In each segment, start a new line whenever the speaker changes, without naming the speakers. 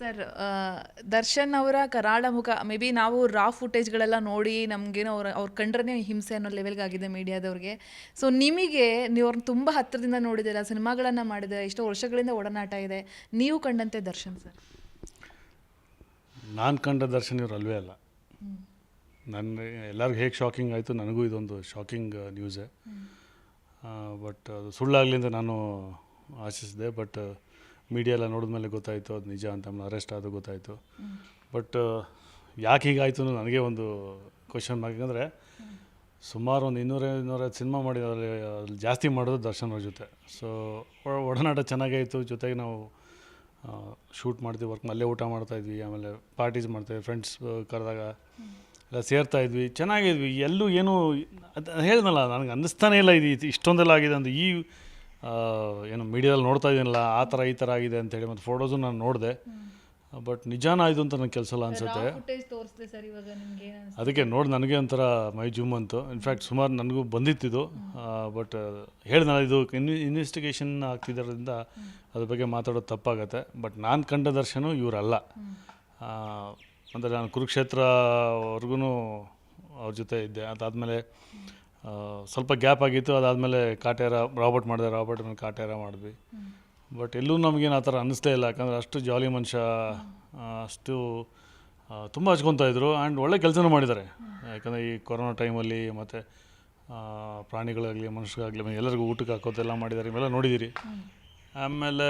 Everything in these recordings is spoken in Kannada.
ಸರ್ ದರ್ಶನ್ ಅವರ ಕರಾಳ ಮುಖ ಮೇ ಬಿ ನಾವು ರಾ ಫುಟೇಜ್ಗಳೆಲ್ಲ ನೋಡಿ ನಮಗೇನೋ ಅವ್ರ ಅವ್ರು ಕಂಡ್ರೇ ಹಿಂಸೆ ಅನ್ನೋ ಲೆವೆಲ್ಗೆ ಆಗಿದೆ ಮೀಡಿಯಾದವ್ರಿಗೆ. ಸೊ ನಿಮಗೆ ನೀವು ಅವ್ರನ್ನ ತುಂಬ ಹತ್ತಿರದಿಂದ ನೋಡಿದ್ದೀರ ಸಿನಿಮಾಗಳನ್ನು ಮಾಡಿದೆ ಎಷ್ಟೋ ವರ್ಷಗಳಿಂದ ಒಡನಾಟ ಇದೆ ನೀವು ಕಂಡಂತೆ ದರ್ಶನ್ ಸರ್?
ನಾನು ಕಂಡ ದರ್ಶನ್ ಇವ್ರು ಅಲ್ವೇ ಅಲ್ಲ. ನನ್ನ ಎಲ್ಲರಿಗೂ ಹೇಗೆ ಶಾಕಿಂಗ್ ಆಯಿತು ನನಗೂ ಇದೊಂದು ಶಾಕಿಂಗ್ ನ್ಯೂಸೇ ಬಟ್ ಅದು ಸುಳ್ಳಾಗಲಿ ಅಂತ ನಾನು ಆಶಿಸಿದೆ ಬಟ್ ಮೀಡಿಯಾ ಎಲ್ಲ ನೋಡಿದ ಮೇಲೆ ಗೊತ್ತಾಯಿತು, ಅದು ನಿಜ ಅಂತ ಅರೆಸ್ಟ್ ಆದ ಗೊತ್ತಾಯಿತು. ಬಟ್ ಯಾಕೆ ಹೀಗಾಯಿತು ಅನ್ನೋದು ನನಗೆ ಒಂದು ಕ್ವಶನ್ ಯಾಕಂದರೆ ಸುಮಾರು ಒಂದು ಇನ್ನೂರ, ಇನ್ನೂರೈವತ್ತು ಸಿನಿಮಾ ಮಾಡಿದ್ದಾರೆ ಅದ್ರಲ್ಲಿ ಜಾಸ್ತಿ ಮಾಡೋದು ದರ್ಶನ್ ಅವ್ರ ಜೊತೆ. ಸೊ ಒಡನಾಟ ಚೆನ್ನಾಗೇ ಇತ್ತು. ಜೊತೆಗೆ ನಾವು ಶೂಟ್ ಮಾಡ್ತೀವಿ ವರ್ಕ್ ಅಲ್ಲೇ ಊಟ ಮಾಡ್ತಾಯಿದ್ವಿ ಆಮೇಲೆ ಪಾರ್ಟೀಸ್ ಮಾಡ್ತಾಯಿದ್ವಿ ಫ್ರೆಂಡ್ಸ್ ಕರೆದಾಗ ಎಲ್ಲ ಸೇರ್ತಾ ಇದ್ವಿ. ಚೆನ್ನಾಗಿದ್ವಿ. ಎಲ್ಲೂ ಏನು, ಅದು ಹೇಳ್ದಲ್ಲ ನನಗೆ ಅನ್ನಿಸ್ತಾನೇ ಇಲ್ಲ ಇದು ಇಷ್ಟೊಂದೆಲ್ಲ ಆಗಿದೆ ಅಂತ. ಈ ಏನು ಮೀಡಿಯಾದಲ್ಲಿ ನೋಡ್ತಾ ಇದ್ದೀನಲ್ಲ ಆ ಥರ ಈ ಥರ ಆಗಿದೆ ಅಂತೇಳಿ ಮತ್ತು ಫೋಟೋಸು ನಾನು ನೋಡಿದೆ. ಬಟ್ ನಿಜಾನ ಇದು ಅಂತ ನನಗೆ ಕೆಲಸ ಅನಿಸುತ್ತೆ.
ಇವಾಗ ನಿಮ್ಗೆ
ಅದಕ್ಕೆ ನೋಡಿ ನನಗೆ ಒಂಥರ ಮೈ ಜುಮ್ ಅಂತು. ಇನ್ಫ್ಯಾಕ್ಟ್ ಸುಮಾರು ನನಗೂ ಬಂದಿತ್ತಿದು ಬಟ್ ಹೇಳಿದ್ನಲ್ಲ ಇದು ಇನ್ವಿ ಇನ್ವೆಸ್ಟಿಗೇಷನ್ ಆಗ್ತಿದ್ದರಿಂದ ಅದ್ರ ಬಗ್ಗೆ ಮಾತಾಡೋದು ತಪ್ಪಾಗತ್ತೆ. ಬಟ್ ನಾನು ಕಂಡ ದರ್ಶನ ಇವರಲ್ಲ. ಅಂದರೆ ನಾನು ಕುರುಕ್ಷೇತ್ರವರೆಗೂ ಅವ್ರ ಜೊತೆ ಇದ್ದೆ. ಅದಾದಮೇಲೆ ಸ್ವಲ್ಪ ಗ್ಯಾಪ್ ಆಗಿತ್ತು, ಅದಾದಮೇಲೆ ಕಾಟೇರ ರಾಬರ್ಟ್ ಮಾಡಿದೆ, ರಾಬರ್ಟ್ ಮೇಲೆ ಕಾಟೇರ ಮಾಡಿದ್ವಿ. ಬಟ್ ಎಲ್ಲೂ ನಮಗೇನು ಆ ಥರ ಅನ್ನಿಸ್ಲೇ ಇಲ್ಲ, ಯಾಕಂದರೆ ಅಷ್ಟು ಜಾಲಿ ಮನುಷ್ಯ ಅಷ್ಟು ತುಂಬ ಇದ್ರು. ಆ್ಯಂಡ್ ಒಳ್ಳೆ ಕೆಲಸನೂ ಮಾಡಿದ್ದಾರೆ. ಯಾಕಂದರೆ ಈ ಕೊರೋನಾ ಟೈಮಲ್ಲಿ ಮತ್ತು ಪ್ರಾಣಿಗಳಾಗಲಿ, ಮನುಷ್ಯರಾಗಲಿ ಎಲ್ಲರಿಗೂ ಊಟಕ್ಕೆ ಹಾಕೋದೆಲ್ಲ ಮಾಡಿದ್ದಾರೆ. ಇವೆಲ್ಲ ನೋಡಿದ್ದೀರಿ. ಆಮೇಲೆ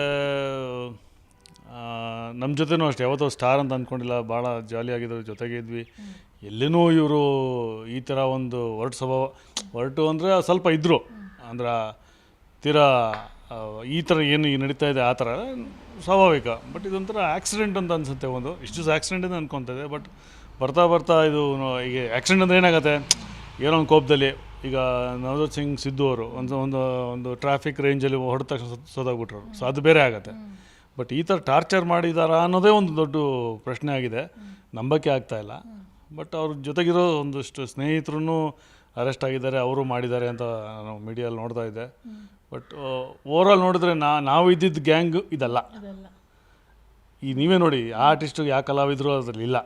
ನಮ್ಮ ಜೊತೆನೂ ಅಷ್ಟೇ, ಯಾವತ್ತೋ ಸ್ಟಾರ್ ಅಂತ ಅಂದ್ಕೊಂಡಿಲ್ಲ ಭಾಳ ಜಾಲಿಯಾಗಿದ್ರು ಜೊತೆಗೆ ಇದ್ವಿ. ಎಲ್ಲಿನೂ ಇವರು ಈ ಥರ ಒಂದು ಹೊರಟು ಸ್ವಭಾವ, ಹೊರಟು ಅಂದರೆ ಸ್ವಲ್ಪ ಇದ್ದರು ಅಂದ್ರೆ ತೀರಾ ಈ ಥರ ಏನು ನಡೀತಾ ಇದೆ ಆ ಥರ ಸ್ವಾಭಾವಿಕ. ಬಟ್ ಇದೊಂಥರ ಆಕ್ಸಿಡೆಂಟ್ ಅಂತ ಅನಿಸುತ್ತೆ ಒಂದು. ಇಷ್ಟು ದಿವಸ ಆಕ್ಸಿಡೆಂಟ್ ಅಂತ ಅನ್ಕೊತಾ ಇದೆ. ಬಟ್ ಬರ್ತಾ ಬರ್ತಾ ಇದು ಈಗ ಆಕ್ಸಿಡೆಂಟ್ ಅಂದರೆ ಏನಾಗುತ್ತೆ? ಏನೋ ಒಂದು ಕೋಪದಲ್ಲಿ ಈಗ ನವಜೋತ್ ಸಿಂಗ್ ಸಿದ್ದು ಅವರು ಒಂದು ಒಂದು ಒಂದು ಟ್ರಾಫಿಕ್ ರೇಂಜಲ್ಲಿ ಹೊಡೆದ ತಕ್ಷಣ ಸೋದಾಗ್ಬಿಟ್ರು ಸೊ ಅದು ಬೇರೆ ಆಗುತ್ತೆ. ಬಟ್ ಈ ಥರ ಟಾರ್ಚರ್ ಮಾಡಿದಾರ ಅನ್ನೋದೇ ಒಂದು ದೊಡ್ಡ ಪ್ರಶ್ನೆ ಆಗಿದೆ. ನಂಬಕ್ಕೆ ಆಗ್ತಾ ಇಲ್ಲ. ಬಟ್ ಅವ್ರ ಜೊತೆಗಿರೋ ಒಂದಷ್ಟು ಸ್ನೇಹಿತರೂ ಅರೆಸ್ಟ್ ಆಗಿದ್ದಾರೆ ಅವರು ಮಾಡಿದ್ದಾರೆ ಅಂತ ನಾವು ಮೀಡಿಯಲ್ಲಿ ನೋಡ್ತಾ ಇದ್ದೆ. ಬಟ್ ಓವರಾಲ್ ನೋಡಿದ್ರೆ ನಾ ನಾವು ಇದ್ದಿದ್ದ ಗ್ಯಾಂಗ್ ಇದಲ್ಲ. ಈ ನೀವೇ ನೋಡಿ ಆ ಆರ್ಟಿಸ್ಟು ಯಾವ ಕಲಾವಿದರು ಅದರಲ್ಲಿ ಇಲ್ಲ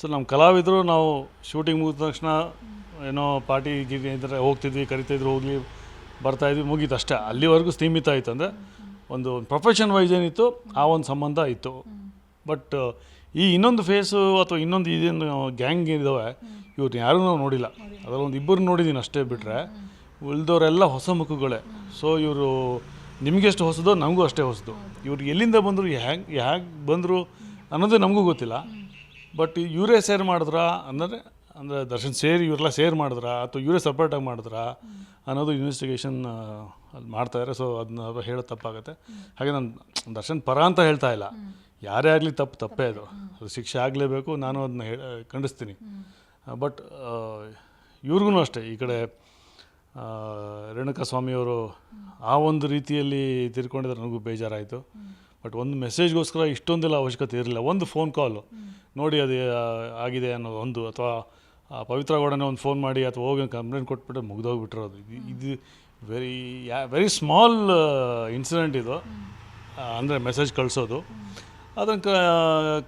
ಸೊ ನಮ್ಮ ಕಲಾವಿದರು ನಾವು ಶೂಟಿಂಗ್ ಮುಗಿದ ತಕ್ಷಣ ಏನೋ ಪಾರ್ಟಿ ಗಿಟಿ ಇದ್ದರೆ ಹೋಗ್ತಿದ್ವಿ ಕರಿತಾಯಿದ್ರು ಹೋಗ್ಲಿ ಬರ್ತಾಯಿದ್ವಿ ಮುಗೀತು ಅಷ್ಟೇ. ಅಲ್ಲಿವರೆಗೂ ಸೀಮಿತ ಆಯಿತು ಅಂದರೆ ಒಂದು ಪ್ರೊಫೆಷನ್ ವೈಸ್ ಏನಿತ್ತು ಆ ಒಂದು ಸಂಬಂಧ ಇತ್ತು. ಬಟ್ ಈ ಇನ್ನೊಂದು ಫೇಸು ಅಥವಾ ಇನ್ನೊಂದು ಇದೇನು ಗ್ಯಾಂಗ್ ಏನಿದಾವೆ ಇವ್ರನ್ನ ಯಾರೂ ನಾವು ನೋಡಿಲ್ಲ. ಅದರಲ್ಲಿ ಒಂದು ಇಬ್ಬರು ನೋಡಿದ್ದೀನಿ ಅಷ್ಟೇ ಬಿಟ್ಟರೆ ಉಳಿದವರೆಲ್ಲ ಹೊಸ ಮುಖಗಳೇ. ಸೊ ಇವರು ನಿಮಗೆಷ್ಟು ಹೊಸದೋ ನಮಗೂ ಅಷ್ಟೇ ಹೊಸದು. ಇವ್ರು ಎಲ್ಲಿಂದ ಬಂದರು, ಹ್ಯಾಂಗೆ ಹ್ಯಾಂಗೆ ಬಂದರು ಅನ್ನೋದು ನಮಗೂ ಗೊತ್ತಿಲ್ಲ. ಬಟ್ ಇವರೇ ಸೇರ್ ಮಾಡಿದ್ರಾ ಅಂದರೆ ಅಂದರೆ ದರ್ಶನ್ ಸೇರಿ ಇವರೆಲ್ಲ ಸೇರ್ ಮಾಡಿದ್ರಾ ಅಥವಾ ಇವರೇ ಸಪ್ರೇಟಾಗಿ ಮಾಡಿದ್ರಾ ಅನ್ನೋದು ಇನ್ವೆಸ್ಟಿಗೇಷನ್ ಅದು ಮಾಡ್ತಾಯಿದ್ದಾರೆ ಸೊ ಅದನ್ನ ಹೇಳೋದು ತಪ್ಪಾಗುತ್ತೆ. ಹಾಗೆ ನಾನು, ದರ್ಶನ್ ಪರ ಅಂತ ಹೇಳ್ತಾ ಇಲ್ಲ. ಯಾರೇ ಆಗಲಿ ತಪ್ಪು ತಪ್ಪೇ ಅದು. ಅದು ಶಿಕ್ಷೆ ಆಗಲೇಬೇಕು ನಾನು ಅದನ್ನ ಹೇಳ ಖಂಡಿಸ್ತೀನಿ. ಬಟ್ ಇವ್ರಿಗೂ ಅಷ್ಟೇ ಈ ಕಡೆ ರೇಣುಕಾ ಸ್ವಾಮಿಯವರು ಆ ಒಂದು ರೀತಿಯಲ್ಲಿ ತಿರ್ಕೊಂಡಿದ್ರೆ ನನಗೂ ಬೇಜಾರಾಯಿತು. ಬಟ್ ಒಂದು ಮೆಸೇಜ್ಗೋಸ್ಕರ ಇಷ್ಟೊಂದೆಲ್ಲ ಅವಶ್ಯಕತೆ ಇರಲಿಲ್ಲ. ಒಂದು ಫೋನ್ ಕಾಲು. ನೋಡಿ ಅದು ಆಗಿದೆ ಅನ್ನೋದು ಒಂದು ಅಥವಾ ಆ ಪವಿತ್ರ ಗೌಡನೇ ಒಂದು ಫೋನ್ ಮಾಡಿ ಅಥವಾ ಹೋಗಿ ಕಂಪ್ಲೇಂಟ್ ಕೊಟ್ಬಿಟ್ಟು ಮುಗ್ದೋಗ್ಬಿಟ್ಟಿರೋದು. ಅದು ಇದು very yeah very small incident ಇದು. ಅಂದರೆ ಮೆಸೇಜ್ ಕಳಿಸೋದು. ಅದನ್ನು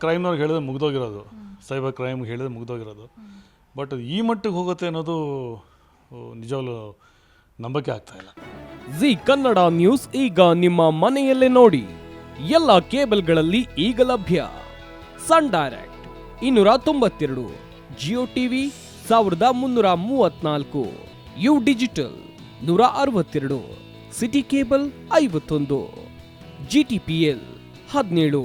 ಕ್ರೈಮ್ನವ್ರಿಗೆ ಹೇಳಿದ್ರೆ ಮುಗ್ದೋಗಿರೋದು. ಸೈಬರ್ ಕ್ರೈಮ್ಗೆ ಹೇಳಿದ್ರೆ ಮುಗ್ದೋಗಿರೋದು. ಬಟ್ ಈ ಮಟ್ಟಿಗೆ ಹೋಗುತ್ತೆ ಅನ್ನೋದು ನಿಜವಾಗ್ಲೂ ನಂಬಕ್ಕೆ ಆಗ್ತಾ ಇಲ್ಲ.
ಜಿ ಕನ್ನಡ ನ್ಯೂಸ್ ಈಗ ನಿಮ್ಮ ಮನೆಯಲ್ಲೇ ನೋಡಿ. ಎಲ್ಲ ಕೇಬಲ್ಗಳಲ್ಲಿ ಈಗ ಲಭ್ಯ. ಸನ್ ಡೈರೆಕ್ಟ್ ಇನ್ನೂರ ತೊಂಬತ್ತೆರಡು ಜಿಯೋ ಟಿವಿ ಸಾವಿರದ ಮುನ್ನೂರ ಮೂವತ್ನಾಲ್ಕು ಯು ಡಿಜಿಟಲ್ ನೂರ ಅರವತ್ತೆರಡು ಸಿಟಿ ಕೇಬಲ್ ಐವತ್ತೊಂದು ಜಿ ಟಿ ಪಿ ಎಲ್ ಹದಿನೇಳು.